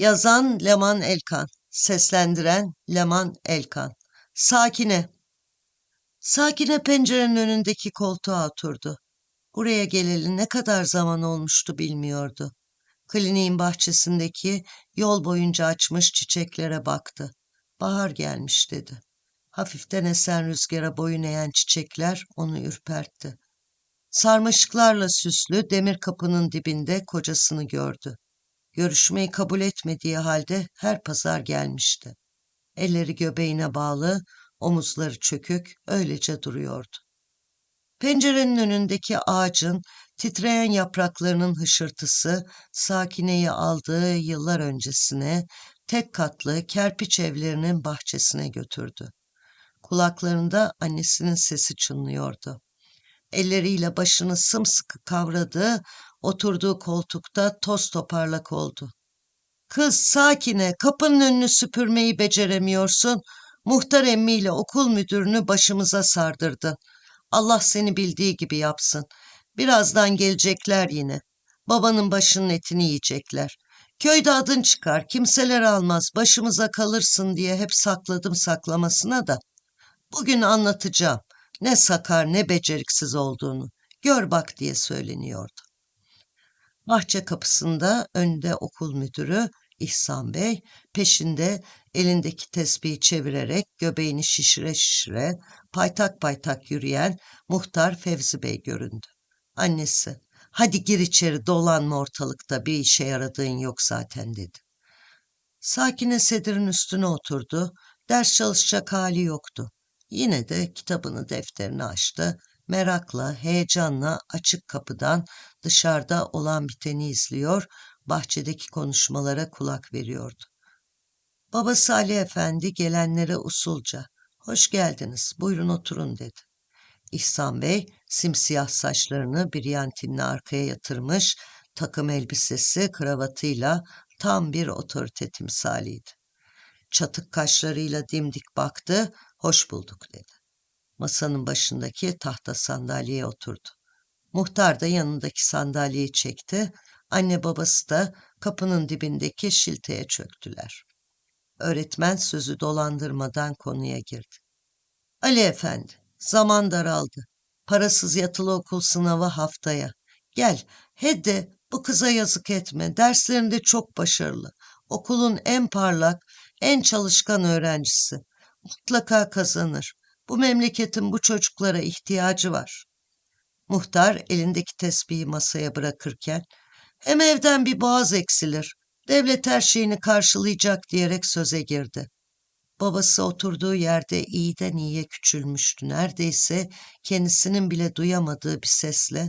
Yazan Leman Elkan, seslendiren Leman Elkan. Sakine. Sakine pencerenin önündeki koltuğa oturdu. Buraya geleli ne kadar zaman olmuştu bilmiyordu. Kliniğin bahçesindeki yol boyunca açmış çiçeklere baktı. Bahar gelmiş dedi. Hafiften esen rüzgara boyun eğen çiçekler onu ürpertti. Sarmaşıklarla süslü demir kapının dibinde kocasını gördü. Görüşmeyi kabul etmediği halde her pazar gelmişti. Elleri göbeğine bağlı, omuzları çökük, öylece duruyordu. Pencerenin önündeki ağacın titreyen yapraklarının hışırtısı Sakine'yi aldığı yıllar öncesine tek katlı kerpiç evlerinin bahçesine götürdü. Kulaklarında annesinin sesi çınlıyordu. Elleriyle başını sımsıkı kavradı, oturduğu koltukta toz toparlak oldu. Kız sakine, kapının önünü süpürmeyi beceremiyorsun. Muhtar emmiyle okul müdürünü başımıza sardırdın. Allah seni bildiği gibi yapsın. Birazdan gelecekler yine. Babanın başının etini yiyecekler. Köyde adın çıkar, kimseler almaz, başımıza kalırsın diye hep sakladım saklamasına da. Bugün anlatacağım. Ne sakar ne beceriksiz olduğunu. Gör bak diye söyleniyordu. Bahçe kapısında önde okul müdürü İhsan Bey, peşinde elindeki tesbihi çevirerek göbeğini şişire şişire paytak paytak yürüyen muhtar Fevzi Bey göründü. Annesi, hadi gir içeri dolanma ortalıkta bir işe yaradığın yok zaten dedi. Sakine sedirin üstüne oturdu, ders çalışacak hali yoktu. Yine de kitabını defterini açtı, merakla, heyecanla açık kapıdan dışarıda olan biteni izliyor, bahçedeki konuşmalara kulak veriyordu. Babası Ali Efendi gelenlere usulca, hoş geldiniz, buyurun oturun dedi. İhsan Bey simsiyah saçlarını bir yantinle arkaya yatırmış, takım elbisesi, kravatıyla tam bir otorite timsaliydi. Çatık kaşlarıyla dimdik baktı, hoş bulduk dedi. Masanın başındaki tahta sandalyeye oturdu. Muhtar da yanındaki sandalyeyi çekti, anne babası da kapının dibindeki şilteye çöktüler. Öğretmen sözü dolandırmadan konuya girdi. Ali Efendi, zaman daraldı. Parasız yatılı okul sınavı haftaya. Gel, hede bu kıza yazık etme. Derslerinde çok başarılı. Okulun en parlak, en çalışkan öğrencisi. Mutlaka kazanır. Bu memleketin bu çocuklara ihtiyacı var. Muhtar elindeki tesbihi masaya bırakırken hem evden bir boğaz eksilir, devlet her şeyini karşılayacak diyerek söze girdi. Babası oturduğu yerde iyiden iyiye küçülmüştü. Neredeyse kendisinin bile duyamadığı bir sesle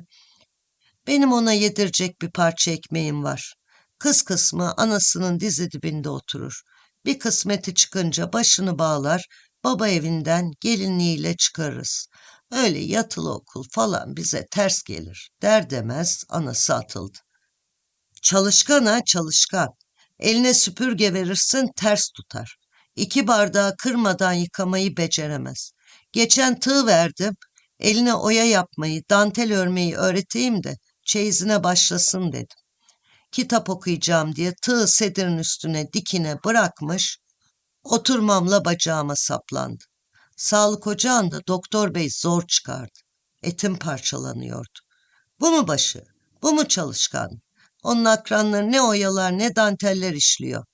benim ona yedirecek bir parça ekmeğim var. Kız kısmı anasının dizi dibinde oturur. Bir kısmeti çıkınca başını bağlar, baba evinden gelinliğiyle çıkarırız. Öyle yatılı okul falan bize ters gelir der demez anası atıldı. Çalışkan ha çalışkan. Eline süpürge verirsin ters tutar. İki bardağı kırmadan yıkamayı beceremez. Geçen tığ verdim. Eline oya yapmayı, dantel örmeyi öğreteyim de çeyizine başlasın dedim. Kitap okuyacağım diye tığ sedirin üstüne dikine bırakmış, oturmamla bacağıma saplandı. Sağlık ocağında doktor bey zor çıkardı. Etim parçalanıyordu. Bu mu başı? Bu mu çalışkan? Onun akranları ne oyalar ne danteller işliyor.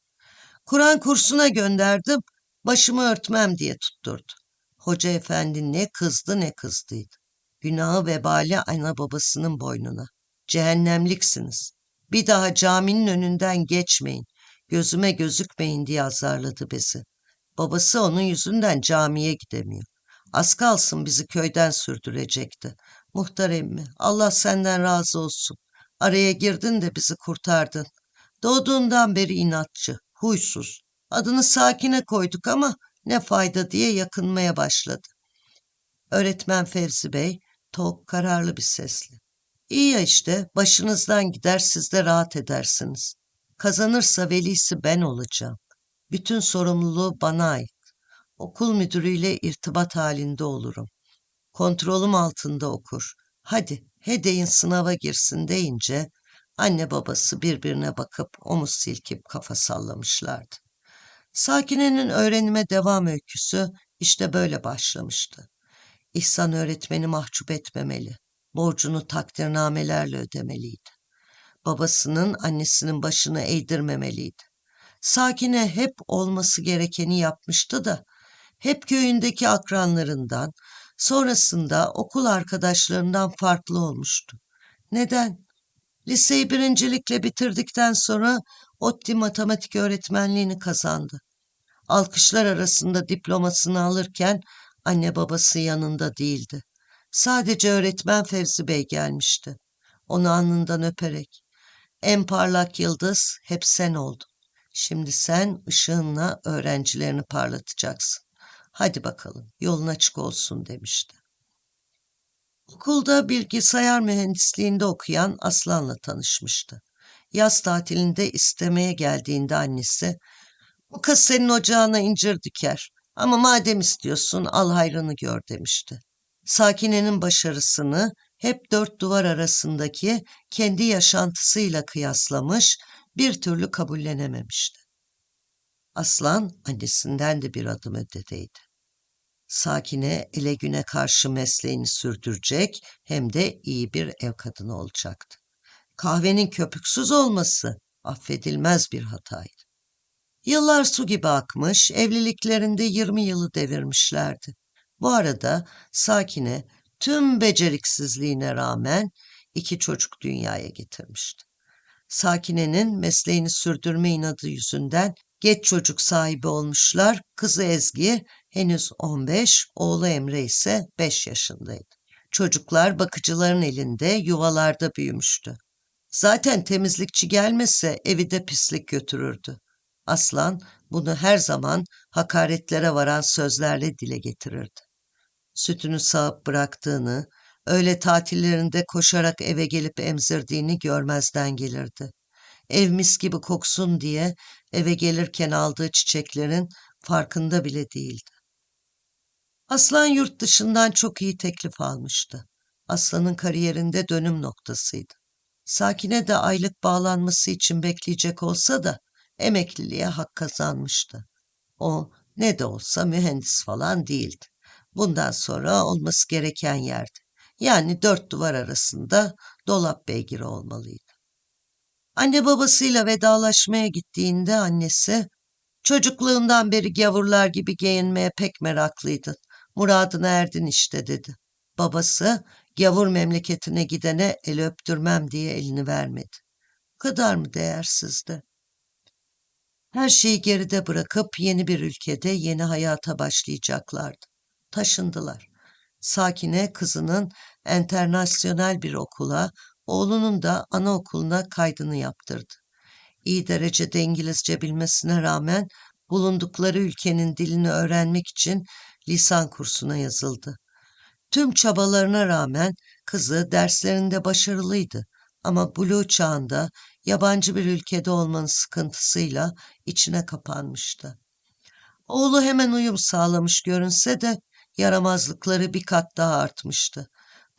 Kur'an kursuna gönderdim, başımı örtmem diye tutturdu. Hoca efendi ne kızdı ne kızdıydı. Günahı vebali ana babasının boynuna. Cehennemliksiniz. Bir daha caminin önünden geçmeyin. Gözüme gözükmeyin diye azarladı bizi. Babası onun yüzünden camiye gidemiyor. Az kalsın bizi köyden sürdürecekti. Muhtar emmi, Allah senden razı olsun. Araya girdin de bizi kurtardın. Doğduğundan beri inatçı, huysuz. Adını Sakine koyduk ama ne fayda diye yakınmaya başladı. Öğretmen Fevzi Bey tok kararlı bir sesle. İyi ya işte başınızdan gider siz de rahat edersiniz. Kazanırsa velisi ben olacağım. Bütün sorumluluğu bana ait. Okul müdürüyle irtibat halinde olurum. Kontrolüm altında okur. Hadi Hede'in sınava girsin deyince Anne babası birbirine bakıp omuz silkip kafa sallamışlardı. Sakine'nin öğrenime devam öyküsü işte böyle başlamıştı. İhsan öğretmeni mahcup etmemeli. Borcunu takdirnamelerle ödemeliydi. Babasının annesinin başını eğdirmemeliydi. Sakine hep olması gerekeni yapmıştı da hep köyündeki akranlarından, sonrasında okul arkadaşlarından farklı olmuştu. Neden? Liseyi birincilikle bitirdikten sonra ODTÜ matematik öğretmenliğini kazandı. Alkışlar arasında diplomasını alırken anne babası yanında değildi. Sadece öğretmen Fevzi Bey gelmişti. Onu alnından öperek. En parlak yıldız hep sen oldun. Şimdi sen ışığınla öğrencilerini parlatacaksın. Hadi bakalım yolun açık olsun demişti. Okulda bilgisayar mühendisliğinde okuyan Aslan'la tanışmıştı. Yaz tatilinde istemeye geldiğinde annesi, bu kız senin ocağına incir diker ama madem istiyorsun al hayrını gör demişti. Sakine'nin başarısını hep dört duvar arasındaki kendi yaşantısıyla kıyaslamış, bir türlü kabullenememişti. Aslan annesinden de bir adım ötedeydi. Sakine ele güne karşı mesleğini sürdürecek hem de iyi bir ev kadını olacaktı. Kahvenin köpüksüz olması affedilmez bir hataydı. Yıllar su gibi akmış, evliliklerinde 20 yılı devirmişlerdi. Bu arada Sakine tüm beceriksizliğine rağmen iki çocuk dünyaya getirmişti. Sakine'nin mesleğini sürdürme inadı yüzünden geç çocuk sahibi olmuşlar. Kızı Ezgi henüz 15, oğlu Emre ise 5 yaşındaydı. Çocuklar bakıcıların elinde yuvalarda büyümüştü. Zaten temizlikçi gelmese evi de pislik götürürdü. Aslan bunu her zaman hakaretlere varan sözlerle dile getirirdi. Sütünü sağıp bıraktığını, öğle tatillerinde koşarak eve gelip emzirdiğini görmezden gelirdi. Ev mis gibi koksun diye eve gelirken aldığı çiçeklerin farkında bile değildi. Aslan yurt dışından çok iyi teklif almıştı. Aslan'ın kariyerinde dönüm noktasıydı. Sakine de aylık bağlanması için bekleyecek olsa da emekliliğe hak kazanmıştı. O ne de olsa mühendis falan değildi. Bundan sonra olması gereken yerdi. Yani dört duvar arasında dolap beygiri olmalıydı. Anne babasıyla vedalaşmaya gittiğinde annesi, çocukluğundan beri gavurlar gibi giyinmeye pek meraklıydın. Muradına erdin işte dedi. Babası, gavur memleketine gidene el öptürmem diye elini vermedi. Kadar mı değersizdi? Her şeyi geride bırakıp yeni bir ülkede yeni hayata başlayacaklardı. Taşındılar. Sakine kızının enternasyonel bir okula, oğlunun da anaokuluna kaydını yaptırdı. İyi derecede İngilizce bilmesine rağmen bulundukları ülkenin dilini öğrenmek için lisan kursuna yazıldı. Tüm çabalarına rağmen kızı derslerinde başarılıydı ama Blue çağında yabancı bir ülkede olmanın sıkıntısıyla içine kapanmıştı. Oğlu hemen uyum sağlamış görünse de yaramazlıkları bir kat daha artmıştı.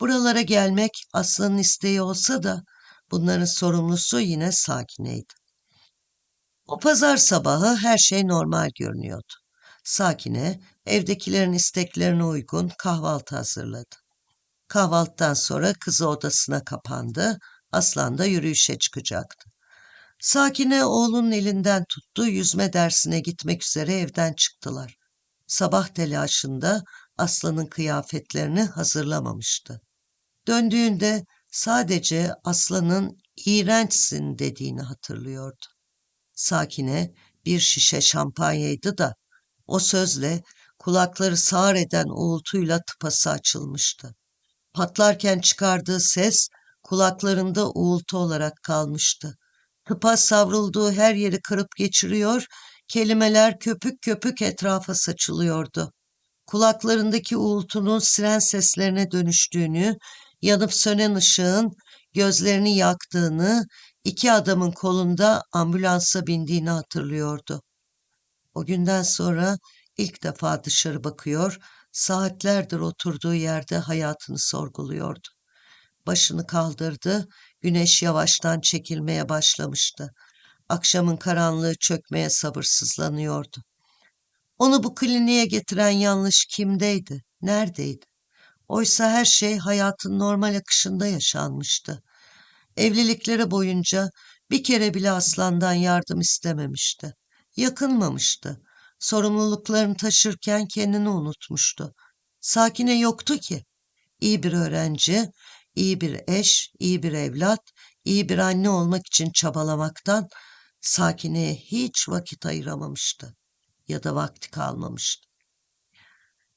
Buralara gelmek Aslı'nın isteği olsa da bunların sorumlusu yine Sakine'ydi. O pazar sabahı her şey normal görünüyordu. Sakine evdekilerin isteklerine uygun kahvaltı hazırladı. Kahvaltıdan sonra kızı odasına kapandı, Aslan da yürüyüşe çıkacaktı. Sakine oğlunun elinden tuttu, yüzme dersine gitmek üzere evden çıktılar. Sabah telaşında Aslan'ın kıyafetlerini hazırlamamıştı. Döndüğünde sadece Aslan'ın iğrençsin dediğini hatırlıyordu. Sakine bir şişe şampanyaydı da o sözle kulakları sağır eden uğultuyla tıpası açılmıştı. Patlarken çıkardığı ses kulaklarında uğultu olarak kalmıştı. Tıpa savrulduğu her yeri kırıp geçiriyor, kelimeler köpük köpük etrafa saçılıyordu. Kulaklarındaki uğultunun siren seslerine dönüştüğünü, yanıp sönen ışığın gözlerini yaktığını, iki adamın kolunda ambulansa bindiğini hatırlıyordu. O günden sonra ilk defa dışarı bakıyor, saatlerdir oturduğu yerde hayatını sorguluyordu. Başını kaldırdı, Güneş yavaştan çekilmeye başlamıştı. Akşamın karanlığı çökmeye sabırsızlanıyordu. Onu bu kliniğe getiren yanlış kimdeydi, neredeydi? Oysa her şey hayatın normal akışında yaşanmıştı. Evlilikleri boyunca bir kere bile Aslan'dan yardım istememişti. Yakınmamıştı. Sorumluluklarını taşırken kendini unutmuştu. Sakine yoktu ki. İyi bir öğrenci, iyi bir eş, iyi bir evlat, iyi bir anne olmak için çabalamaktan Sakine'ye hiç vakit ayıramamıştı ya da vakti kalmamıştı.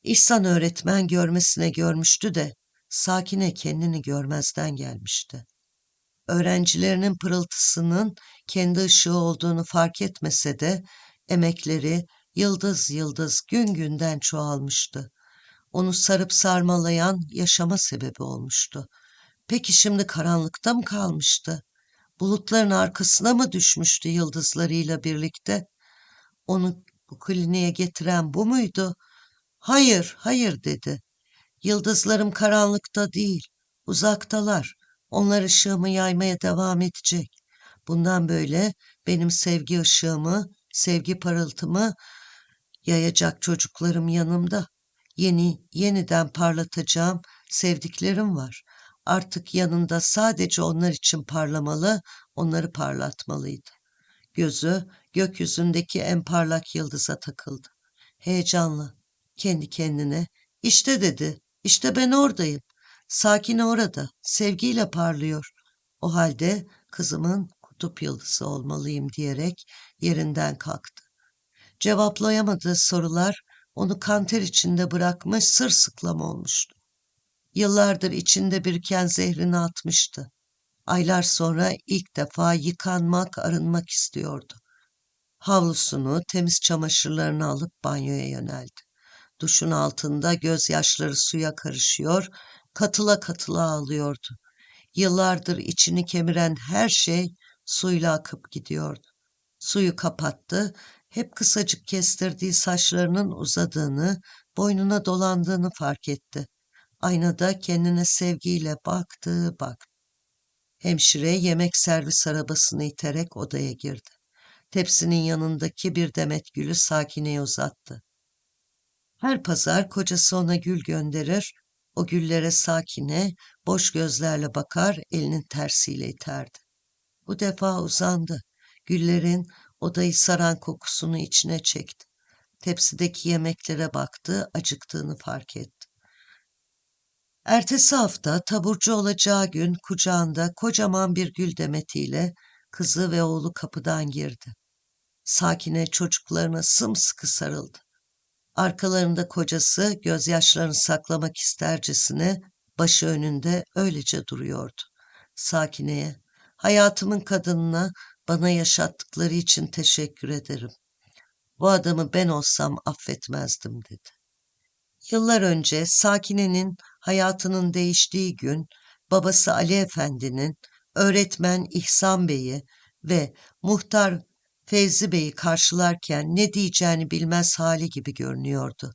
İhsan öğretmen görmesine görmüştü de Sakine kendini görmezden gelmişti. Öğrencilerinin pırıltısının kendi ışığı olduğunu fark etmese de emekleri yıldız yıldız gün günden çoğalmıştı. Onu sarıp sarmalayan yaşama sebebi olmuştu. Peki şimdi karanlıkta mı kalmıştı? Bulutların arkasına mı düşmüştü yıldızlarıyla birlikte? Onu bu kliniğe getiren bu muydu? Hayır, hayır dedi. Yıldızlarım karanlıkta değil, uzaktalar. Onlar ışığımı yaymaya devam edecek. Bundan böyle benim sevgi ışığımı, sevgi parıltımı yayacak çocuklarım yanımda. Yeni, yeniden parlatacağım sevdiklerim var. Artık yanında sadece onlar için parlamalı, onları parlatmalıydı. Gözü gökyüzündeki en parlak yıldıza takıldı. Heyecanlı, kendi kendine, işte dedi, işte ben oradayım. Sakine orada, sevgiyle parlıyor. O halde kızımın kutup yıldızı olmalıyım diyerek yerinden kalktı. Cevaplayamadığı sorular onu kanter içinde bırakmış sırsıklam olmuştu. Yıllardır içinde biriken zehrini atmıştı. Aylar sonra ilk defa yıkanmak, arınmak istiyordu. Havlusunu, temiz çamaşırlarını alıp banyoya yöneldi. Duşun altında gözyaşları suya karışıyor, katıla katıla ağlıyordu. Yıllardır içini kemiren her şey suyla akıp gidiyordu. Suyu kapattı, hep kısacık kestirdiği saçlarının uzadığını, boynuna dolandığını fark etti. Aynada kendine sevgiyle baktı, baktı. Hemşire yemek servis arabasını iterek odaya girdi. Tepsinin yanındaki bir demet gülü Sakine'ye uzattı. Her pazar kocası ona gül gönderir, o güllere Sakine boş gözlerle bakar, elinin tersiyle iterdi. Bu defa uzandı. Güllerin odayı saran kokusunu içine çekti. Tepsideki yemeklere baktı, acıktığını fark etti. Ertesi hafta taburcu olacağı gün kucağında kocaman bir gül demetiyle kızı ve oğlu kapıdan girdi. Sakine çocuklarına sımsıkı sarıldı. Arkalarında kocası gözyaşlarını saklamak istercesine başı önünde öylece duruyordu. Sakine'ye, hayatımın kadınına bana yaşattıkları için teşekkür ederim. Bu adamı ben olsam affetmezdim dedi. Yıllar önce Sakine'nin hayatının değiştiği gün babası Ali Efendi'nin öğretmen İhsan Bey'i ve muhtar Fevzi Bey'i karşılarken ne diyeceğini bilmez hali gibi görünüyordu.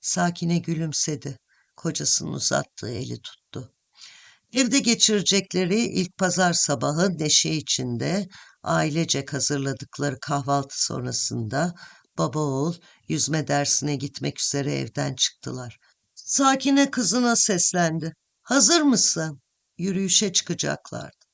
Sakine gülümsedi. Kocasının uzattığı eli tuttu. Evde geçirecekleri ilk pazar sabahı neşe içinde ailecek hazırladıkları kahvaltı sonrasında baba oğul yüzme dersine gitmek üzere evden çıktılar. Sakine kızına seslendi. Hazır mısın? Yürüyüşe çıkacaklardı.